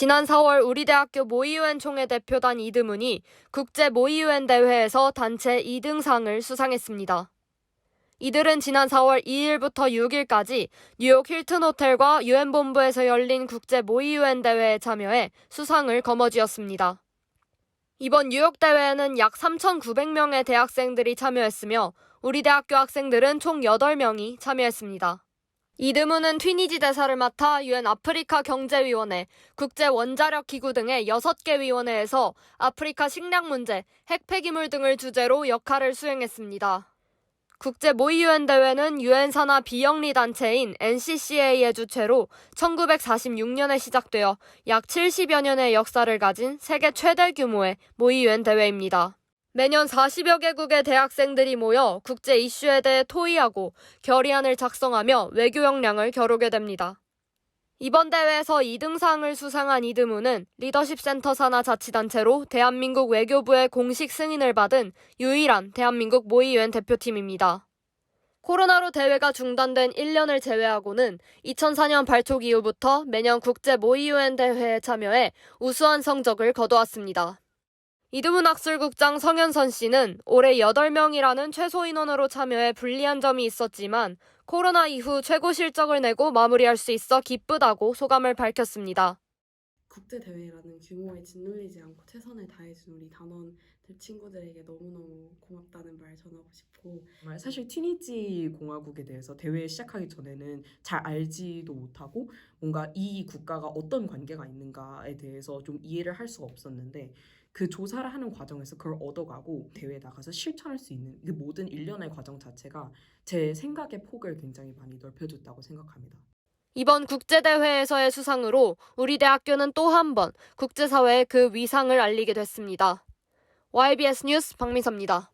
지난 4월 우리 대학교 모의유엔 총회 대표단 이드문이 국제 모의유엔 대회에서 단체 2등상을 수상했습니다. 이들은 지난 4월 2일부터 6일까지 뉴욕 힐튼 호텔과 유엔 본부에서 열린 국제 모의유엔 대회에 참여해 수상을 거머쥐었습니다. 이번 뉴욕 대회에는 약 3,900명의 대학생들이 참여했으며 우리 대학교 학생들은 총 8명이 참여했습니다. 이드문은 튀니지 대사를 맡아 유엔 아프리카 경제위원회, 국제 원자력 기구 등의 6개 위원회에서 아프리카 식량 문제, 핵 폐기물 등을 주제로 역할을 수행했습니다. 국제 모의 유엔 대회는 유엔 산하 비영리 단체인 NCCA의 주최로 1946년에 시작되어 약 70여 년의 역사를 가진 세계 최대 규모의 모의 유엔 대회입니다. 매년 40여 개국의 대학생들이 모여 국제 이슈에 대해 토의하고 결의안을 작성하며 외교 역량을 겨루게 됩니다. 이번 대회에서 2등상을 수상한 이드문은 리더십 센터 산하 자치단체로 대한민국 외교부의 공식 승인을 받은 유일한 대한민국 모의유엔 대표팀입니다. 코로나로 대회가 중단된 1년을 제외하고는 2004년 발족 이후부터 매년 국제 모의유엔 대회에 참여해 우수한 성적을 거두었습니다. 이두문 학술국장 성현선 씨는 올해 8명이라는 최소 인원으로 참여해 불리한 점이 있었지만 코로나 이후 최고 실적을 내고 마무리할 수 있어 기쁘다고 소감을 밝혔습니다. 국제 대회라는 규모에 짓눌리지 않고 최선을 다해준 우리 단원들 친구들에게 너무너무 전하고 싶고 사실 튀니지 공화국에 대해서 대회 시작하기 전에는 잘 알지도 못하고 뭔가 이 국가가 어떤 관계가 있는가에 대해서 좀 이해를 할 수가 없었는데 그 조사를 하는 과정에서 그걸 얻어가고 대회에 나가서 실천할 수 있는 그 모든 일련의 과정 자체가 제 생각의 폭을 굉장히 많이 넓혀줬다고 생각합니다. 이번 국제대회에서의 수상으로 우리 대학교는 또 한 번 국제사회에 그 위상을 알리게 됐습니다. YBS 뉴스 박민서입니다.